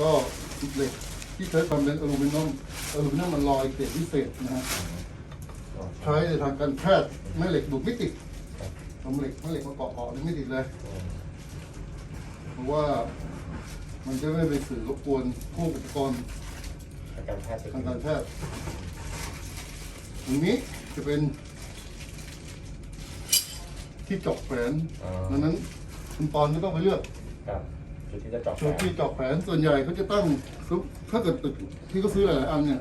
ก็เหล็กที่ใช้ทำเป็นอลูมิเนียมอลูมิเนียมมันลอยเกรดพิเศษนะฮะใช้ในทางการแพทย์แม่เหล็กดูดไม่ติดทำเหล็กแม่เหล็กมาเกาะเกาะนี่ไม่ติดเลย เพราะว่ามันจะไม่ไปสื่อรบกวนพวกอุปกรณ์ทางการแพทย์ทางการแพทย์ตรงนี้จะเป็น ที่เจาะแขนดังนั้น คุณปอนไม่ต้องไปเลือก ครับจุดที่จะเจาะจุดที่เจาะแขนส่วนใหญ่เขาจะตั้งซุปถ้าเกิดตึกที่เขาซื้อหลายๆอันเนี่ย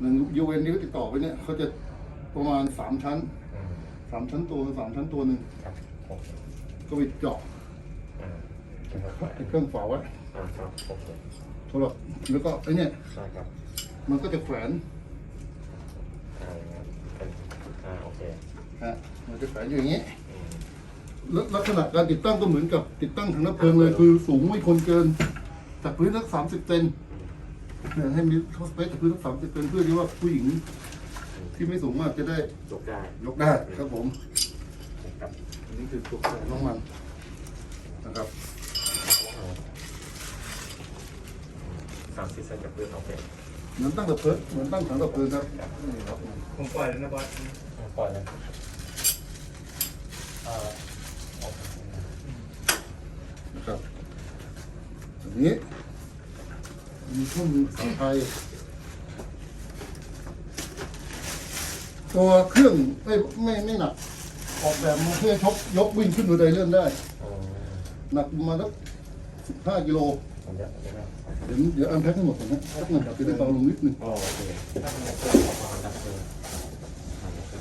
หนึ่งยูเอ็นที่เขาติดต่อไปเนี่ยเขาจะประมาณสามชั้นอืมสามชั้นตัวสามชั้นตัวหนึ่งครับโอเคก็ไปเจาะอ่านะครับไอ้เครื่องฝาไว้อ่าครับโอเคสำหรับแล้วก็ไอ้เนี่ยใช่ครับมันก็จะแขวนอ่าอย่างนั้นเป็นอ่าโอเคฮะมันจะแขวนอยู่อย่างนี้อืม ลักลักษณะการติดตั้งก็เหมือนกับติดตั้งถังน้ำเพลิงเลยคือสูงไม่ควรเกิน จากพื้นสักสามสิบเซนเนี่ยให้มีท็อสเปซจากพื้นสักสามสิบเซนเพื่อที่ว่าผู้หญิงที่ไม่สูงมากจะได้ยกได้ยกได้ครับผมครับอันนี้คือตัวแขวนของมันนะครับสามสิบเซนกับพื้นโอเคเหมือนตั้งดับเพลิงเหมือนตั้งถังดับเพลิงครับนี่ครับผมปล่อยแล้วนะบอสอ่าปล่อยเลยอ่าโอเค นะครับอันนี้มีเครื่องมือภาษาไทยตัวเครื่องไม่ไม่ไม่หนัก ออกแบบมาเพื่อชกยกวิ่งขึ้นบันไดเลื่อนได้อืมหนักประมาณสักสิบห้ากิโลผมจะผมจะเดี๋ยวเดี๋ยวอันแพ็คให้หมดก่อนนะแพ็คหนึ่งจะได้เบาลงนิดหนึงโอเคถ้าเป็นแบบเครื่องออกมาดับเพลิงอ่าโอเค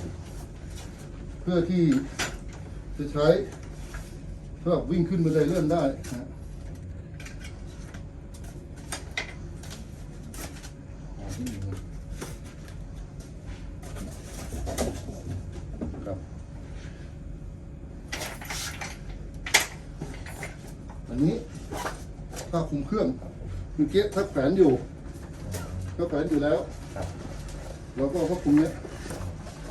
เพื่อที่จะใช้ สำหรับวิ่งขึ้นบันไดเลื่อนได้นะฮะอ่าที่หนึ่งครับอันนี้ถ้าคุมเครื่องเมื่อกี้ถ้าแขวนอยู่ถ้าแขวนอยู่แล้วครับเราก็เอาผ้าคลุมเนี้ย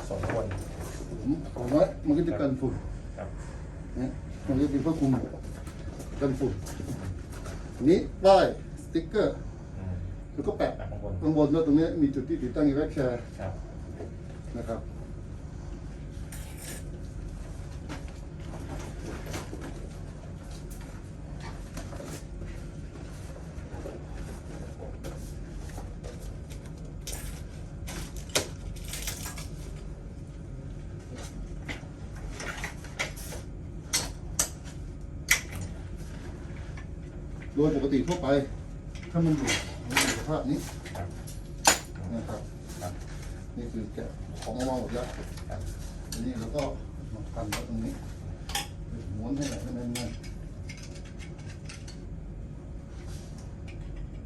สองคนผมเอาไว้มันก็จะกันฝุ่นครับนะ มันก็เป็นผ้าคลุมกันฝุ่นอันนี้ป้ายสติ๊กเกอร์อืมแล้วก็แปะข้างบนข้างบนแล้วตรงนี้มีจุดที่ติดตั้งอีแว็กแชร์ครับนะครับ โดยปกติทั่วไป ถ้ามันอยู่ในสภาพนี้นะครับนี่คือแกะของออกมาหมดแล้วอันนี้เราก็มาพันไว้ตรงนี้ม้วนให้หนให้แน่นๆ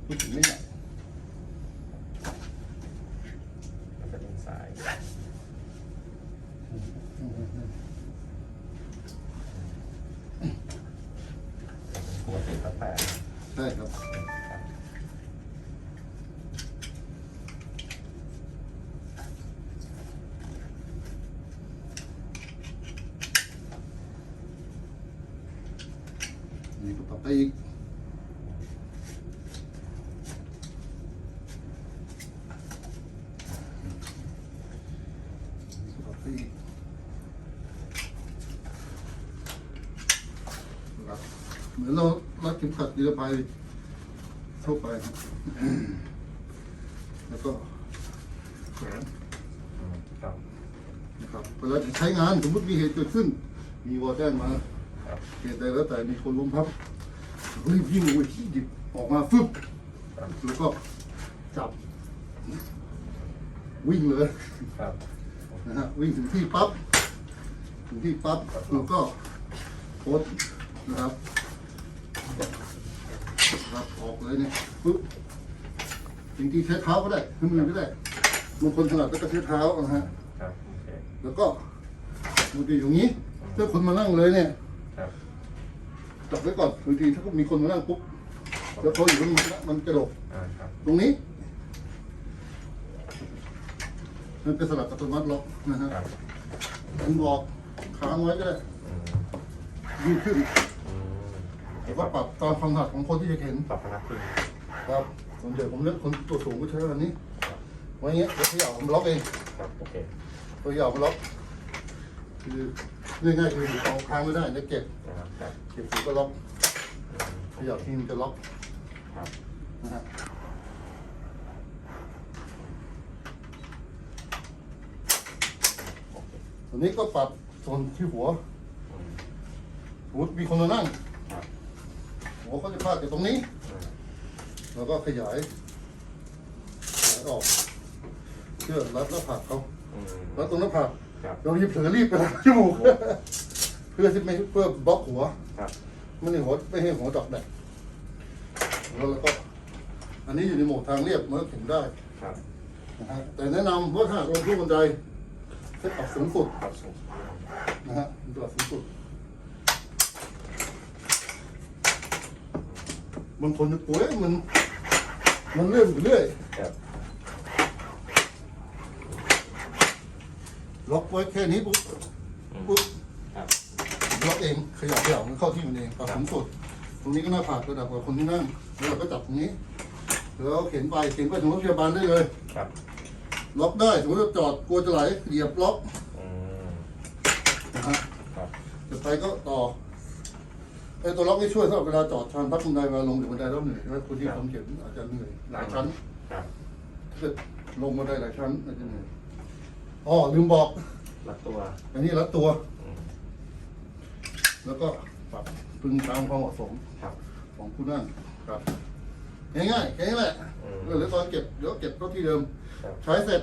พูดถึงไม่หนก แล้วก็ดึงสายปกติก็แปด ใช่ครับครับ นี่ก็ปรับได้อีกนี่ก็ปรับได้อีกครับเหมือนเรา รัดเข็มขัดนิรภัยทั่วไปครับแล้วก็แขวนครับนะครับเวลาจะใช้งานสมมติมีเหตุเกิดขึ้น มีวอลแจ้งมาเหตุใดแล้วแต่มีคนล้มพับรีบวิ่งลงไปที่หยิบออกมาฟึบครับแล้วก็จับ วิ่งเลยนะฮะวิ่งถึงที่ปั๊บถึงที่ปั๊บแล้วก็โพสนะครับ ครับออกเลยเนี่ยปึ๊บจริงๆใช้เท้าก็ได้ขึ้นมือก็ได้บางคนถนัดก็ใช้เท้านะฮะครับโอเคแล้วก็บางทีอย่างนี้ถ้าคนมานั่งเลยเนี่ยครับจับไว้ก่อนบางทีถ้ามีคนมานั่งปุ๊บแล้วเขาอยู่ตรงนี้มันกระโดดอ่าครับตรงนี้มันเป็นสลับอัตโนมัติล็อกนะฮะครับมันบอกค้างไว้ก็ได้อืม ยืดขึ้น อืมแต่ว่าปรับตามความถนัดของคนที่จะเห็นปรับพนักพิงครับส่วนใหญ่ผมเลือกคนตัวสูงก็ใช้แบบนี้ไว้อย่างเงี้ยเดี๋ยวขยับผมล็อกเองครับโอเคตัวขยับผมล็อกคือเรื่องง่ายคือเอาค้างไม่ได้จะเก็บนะครับครับเก็บสูก็ล็อกขยับทีมันจะล็อกครับนะฮะตัวนี้ก็ปรับโซนที่หัวอืมสมมติมีคนมานั่ง ครับหัวเขาจะพาดอยู่ตรงนี้อืมแล้วก็ขยายขยายออกเพื่อรัดหน้าผากเขาอืม รัดตรงหน้าผากครับ เรารีบเผลอรีบไปทางจมูกเพื่อที่ไม่เพื่อบล็อกหัว ครับ ไม่ให้หัวไม่ให้หัวดอกแดกแล้วเราก็ อันนี้อยู่ในโหมดทางเรียบมันก็ถึงได้ครับ นะฮะแต่แนะนำว่าถ้าลงทุกบันไดให้ปรับสูงสุดครับสูงนะฮะปรับสูงสุด บางคนจะป่วยมัน มันเลื่อนอยู่เรื่อยครับ ล็อกไว้แค่นี้ปุ๊บอืมปุ๊บครับล็อกเองขยับขยับมันเข้าที่มันเองปรับสูงสุดตรงนี้ก็หน้าผากระดับกับคนที่นั่งแล้วเราก็จับตรงนี้แล้วเข็นไปเข็นไปถึงรถพยาบาลได้เลย ครับ ล็อกได้สมมติว่าจอดกลัวจะไหลเหยียบล็อกอืมนะฮะครับจะไปก็ต่อ ไอ้ตัวล็อกนี่ช่วยสำหรับเวลาจอดทางพักบันไดเวลาลงจากบันไดแล้วเหนื่อยแล้วคนที่ทำเข็มอาจจะเหนื่อยหลายชั้นครับถ้าเกิดลงบันไดหลายชั้นอาจจะเหนื่อยอ๋อลืมบอก รัดตัวอันนี้รัดตัว อืมแล้วก็ปรับพึงตามความเหมาะสมครับ ของผู้นั่งครับง่ายๆแค่นี้แหละอืมเออแล้วตอนเก็บเดี๋ยวเก็บก็ที่เดิม ครับใช้เสร็จ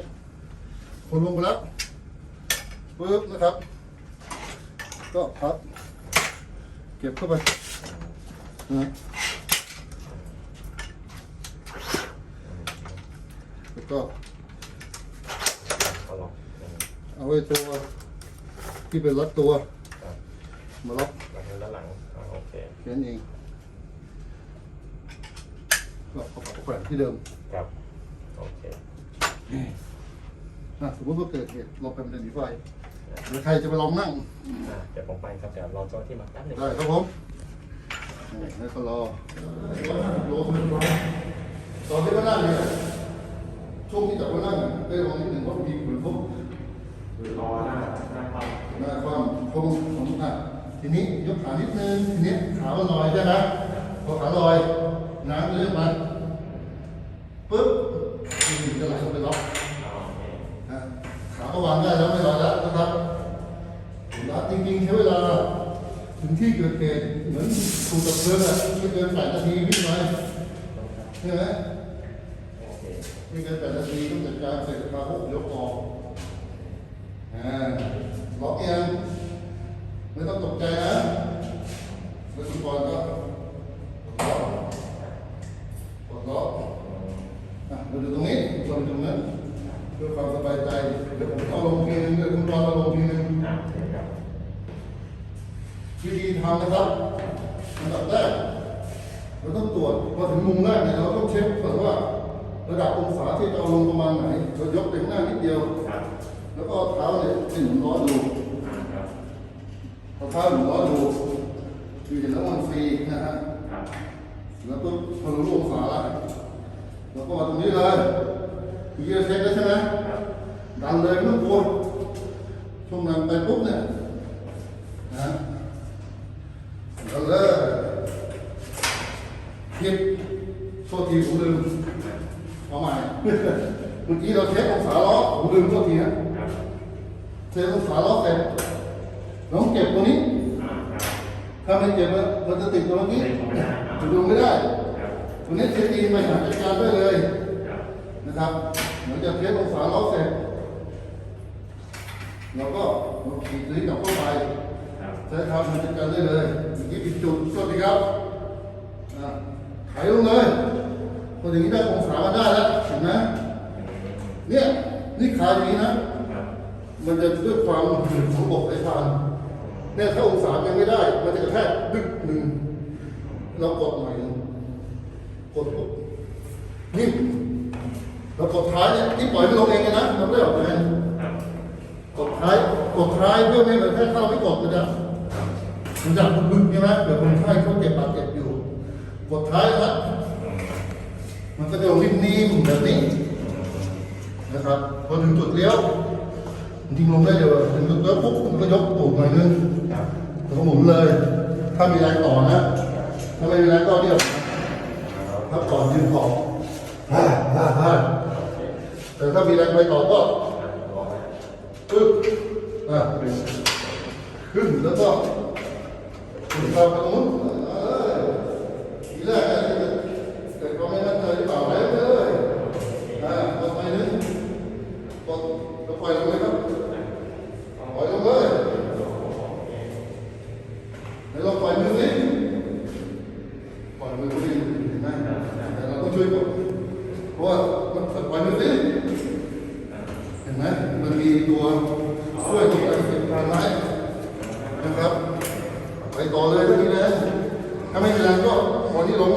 คนลงไปแล้วปึ๊บนะครับ ก็พับ เก็บเข้าไปนะแล้วก็ก็ล็อกอืมเอาไว้ตัวที่เป็นรัดตัวครับมาล็อกแล้วก็ด้านหลังอ่าโอเคแค่นั้นเองก็เอาปักแขวนที่เดิมครับโอเค นะสมมติว่าเกิดเหตุเราไปเป็นหนีไฟ หรือใครจะไปลองนั่ง อ่าเดี๋ยวผมไปครับ เดี๋ยวรอเจ้าหน้าที่มาแป๊บหนึงได้ครับผมนี่ให้เขารอรอคนรอตอนที่เขานั่งเนี่ยช่วงที่จับเขานั่งได้ลองนิดหนึ่งว่ามีเหมือนพวกรอหน้าหน้าความหน้าความโค้งของหน้าทีนี้ยกขานิดนึง ทีนี้ขามันลอยใช่ไหมพอขาลอยน้ำเลื่อนมาปึ๊บทีนี้จะไหลลงไปล็อก อ่าโอเค นะขาก็วางได้แล้วไม่ลอยแล้วนะครับรัดจริงๆใช้เวลา ถึงที่เกิดเหตุเหมือนถูกกับเพลิงอะไม่เกินแปดนาทีวิ่งไปใช่ไหมโอเคไม่เกินแปดนาทีต้องจัดการเสร็จมาพวกยกออกอ่าล็อกยังไม่ต้องตกใจนะแล้วคุณบอลก็กดล็อกกดล็อกอะเราดูตรงนี้เราดูตรงนั้นเพื่อความสบายใจเดี๋ยวผมเอาลงทีนึงเดี๋ยวคุณบอลเอาลงทีนึงอ่าโอเคครับวิธีทำนะครับอันดับแรก เราต้องตรวจพอถึงมุมแรกเนี่ยเราต้องเช็คก่อนว่า ระดับองศาที่จะเอาลงประมาณไหนเรายกไปข้างหน้านิดเดียว ครับแล้วก็เอาเท้าเนี่ยให้หนุนล้อดูอ่าครับเอาเท้าหนุนล้อดูคือเห็นแล้วมันฟรีนะฮะครับแล้วก็พอรู้องศาละแล้วก็มาตรงนี้เลยคือจะเช็คแล้วใช่ไหมครับดันเลยไม่ต้องกลัวช่วงนั้นไปปุ๊บเนี่ยนะดันเลยผิดโทษทีผมลืมเอาใหม่ เมื่อกี้เราเช็คองศาล้อผมลืมโทษทีนะครับ เช็คองศาล้อเสร็จน้องเก็บตรงนี้อ่าครับถ้าไม่เก็บแล้วมันจะติดตรงนี้เล่นของไม่ได้อ่าจะดูไม่ได้ครับตรงนี้เช็คอินไปหาจัดการได้เลยครับนะครับหลังจากเทสองศาล้อเสร็จเราก็เอาขีดลิ้นกลับเข้าไปครับใช้เท้าทำจัดการได้เลยอย่างนี้ปิดจุดสวัสดีครับอะไขลงเลยพออย่างนี้ได้องศามาได้แล้วเห็นไหมเนี่ยนี่ขาอย่างนี้นะครับ มันจะด้วยความหนึบของบบไหอพานเนี่ยถ้าองศายังไม่ได้ มันจะกระแทกดึกหนึ่งเรากดใหม่กดปุ๊บนี่เรากดท้ายเนี่ยที่ปล่อยมันลงเองนะเราไม่ด้ออกแรงกดท้ายกดท้ายเพื่อไม่ให้มันแค่เราไม่กดมันจะมันจะบึ้งใช่ไหมเดี๋ยวคนไข้เขาเจ็บปาดเจ็บอยู่ กดท้ายครับมันก็จะนิ่มๆแบบนี้นะครับพอถึงจุดเลี้ยว ทิ้งลงได้เร็วถึงแล้วปุ๊บมันก็ยกตูดหน่อยนึงแล้วก็หมุนเลย ถ้ามีแรงต่อนะ ถ้าไม่มีแรงก็เดี่ยวถ้าก่อนยืนขอบพลาดพลาดพลาดแต่ถ้ามีแรงไปต่อก็ ไปต่อเลยเรื่องนี้นถ้าไม่มีแรงก็พอที่ลง